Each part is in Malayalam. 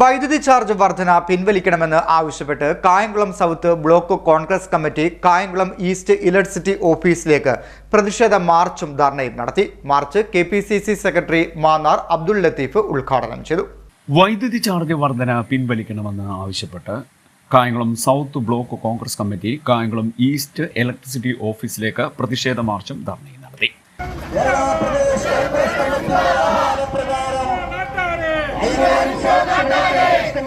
വൈദ്യുതി ചാർജ് വർധന പിൻവലിക്കണമെന്ന് ആവശ്യപ്പെട്ട് Kayamkulam south block Congress committee Kayamkulam east electricity ഓഫീസിലേക്ക് പ്രതിഷേധ മാർച്ചും ധർണയും നടത്തി. March K secretary Mannar Abdul Latheef ഉദ്ഘാടനം ചെയ്തു. വൈദ്യുതി ചാർജ് വർധന പിൻവലിക്കണമെന്ന് ആവശ്യപ്പെട്ട് Kayamkulam south block Congress committee Kayamkulam east electricity ഓഫീസിലേക്ക് പ്രതിഷേധ മാർച്ചും ധർണയും നടത്തി. Este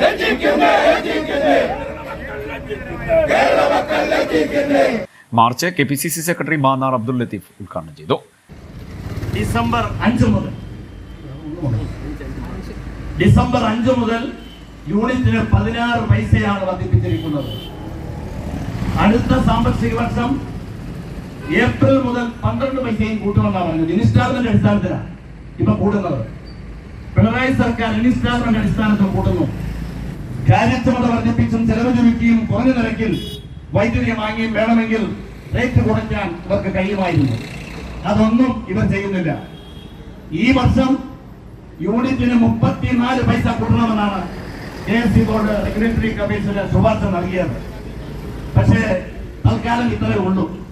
ലജ്ജിക്കുന്നേ ലജ്ജിക്കുന്നേ കേരള മക്കൾ ലജ്ജിക്കുന്നേ march K P C C secretary Mannar Abdul Latheef ഉദ്ഘാടനം ചെയ്തു. ഡിസംബർ അഞ്ച് മുതൽ ഡിസംബർ അഞ്ച് മുതൽ യൂണിറ്റിന് പതിനാറ് പൈസയാണ് വർദ്ധിപ്പിച്ചിരിക്കുന്നത്. അടുത്ത സാമ്പത്തിക വർഷം ഏപ്രിൽ മുതൽ പന്ത്രണ്ട് പൈസയും കൂട്ടുമെന്നാണ് പറഞ്ഞത്. ഇൻസ്റ്റാൾമെന്റ് അടിസ്ഥാനത്തിലാണ് ഇപ്പൊ കൂടുന്നത് പിണറായി സർക്കാർ ഇൻസ്റ്റാൾമെന്റ് അടിസ്ഥാനത്തിൽ കൂട്ടുന്നു. കാര്യക്ഷമത വർദ്ധിപ്പിച്ചും ചെലവ് ചുരുക്കിയും കുറഞ്ഞ നിരക്കിൽ വൈദ്യുതി വാങ്ങിയും വേണമെങ്കിൽ റേറ്റ് കുറയ്ക്കാൻ ഇവർക്ക് കഴിയുമായിരുന്നു. അതൊന്നും ഇവർ ചെയ്യുന്നില്ല. ഈ വർഷം യൂണിറ്റിന് മുപ്പത്തിനാല് പൈസ കൂട്ടണമെന്നാണ് കെ എസ് ബോർഡ് റെഗുലേറ്ററി കമ്മീഷന് ശുപാർശ നൽകിയത്. പക്ഷേ തൽക്കാലം ഇത്രയേ ഉള്ളൂ.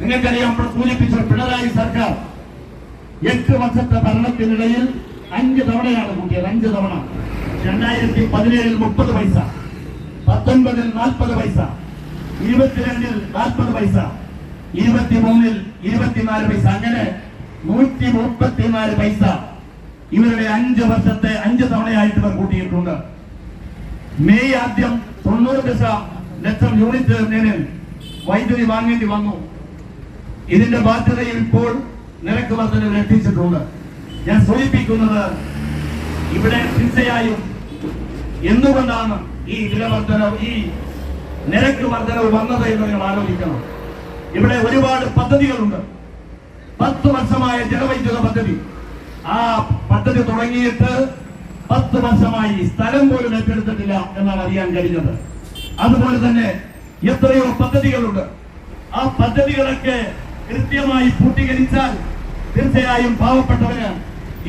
നിങ്ങൾക്കറിയാം സൂചിപ്പിച്ച പിണറായി സർക്കാർ എട്ട് വർഷത്തെ ഭരണത്തിനിടയിൽ അഞ്ച് തവണയാണ് കൂട്ടിയത്. അഞ്ച് തവണ. രണ്ടായിരത്തി പതിനേഴിൽ മുപ്പത് പൈസ പത്തൊൻപതിൽ നാൽപ്പത് പൈസ. ഇരുപത്തിരണ്ടിൽ നാൽപ്പത് പൈസ ഇരുപത്തിമൂന്നിൽ ഇരുപത്തിനാല് പൈസ. അങ്ങനെ നൂറ്റി മുപ്പത്തിനാല് പൈസ ഇവരുടെ അഞ്ച് വർഷത്തെ അഞ്ച് തവണയായിട്ട് ഇവർ കൂട്ടിയിട്ടുണ്ട്. മെയ് ആദ്യം തൊണ്ണൂറ് ദശ ലക്ഷം യൂണിറ്റ് നേരിൽ വൈദ്യുതി വാങ്ങേണ്ടി വന്നു. ഇതിന്റെ ബാധ്യതയിൽ ഇപ്പോൾ നിരക്ക് വർധനവ് എത്തിച്ചിട്ടുണ്ട് ഞാൻ സൂചിപ്പിക്കുന്നത് ഇവിടെ തീർച്ചയായും എന്തുകൊണ്ടാണ് ഈ വില ഈ നിരക്ക് വർധനവ് വന്നത് എന്ന് നിങ്ങൾ ആലോചിക്കണം. ഇവിടെ ഒരുപാട് പദ്ധതികളുണ്ട്. പത്ത് വർഷമായ ജലവൈദ്യുത പദ്ധതി. ആ പദ്ധതി തുടങ്ങിയിട്ട് പത്ത് വർഷമായി സ്ഥലം പോലും ഏറ്റെടുത്തിട്ടില്ല എന്നാണ് അറിയാൻ കഴിഞ്ഞത്. അതുപോലെ തന്നെ എത്രയോ പദ്ധതികളുണ്ട്. ആ പദ്ധതികളൊക്കെ കൃത്യമായി പൂർത്തീകരിച്ചാൽ തീർച്ചയായും പാവപ്പെട്ടവന്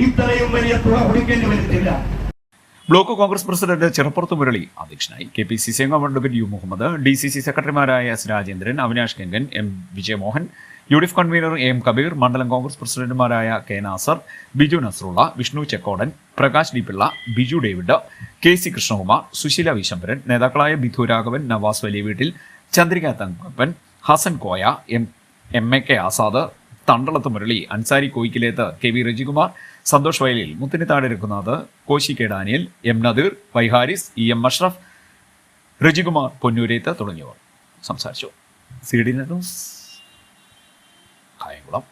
ഇത്രയും വലിയ തുക കൊടുക്കേണ്ടി വരത്തില്ല. ബ്ലോക്ക് കോൺഗ്രസ് പ്രസിഡന്റ് ചെറുപ്പുറത്ത് മുരളി അധ്യക്ഷനായി. കെ പി സി സി അംഗം U Muhammad D C C സെക്രട്ടറിമാരായ S Rajendran Avinash Kenkan M Vijayamohan U D F convener M Kabeer മണ്ഡലം കോൺഗ്രസ് പ്രസിഡന്റുമാരായ K Nasar Biju Nasrulla Vishnu Chekkodan Prakash D Pillai Biju David K C Krishnakumar Susheela Vishambaran നേതാക്കളായ Bidhu Raghavan Navas Valiya Veettil Chandrika Thankappan Hassan Koya M M A K Azad Thandalath Murali Ansari Koyikkileth K V Rajikumar Santhosh Vayalil Muthinithad Raghunath Koshy K Daniel M Nadeer Vaiharis E M Ashraf Rajikumar Ponnooreth തുടങ്ങിയവർ സംസാരിച്ചു. C D news Kayamkulam.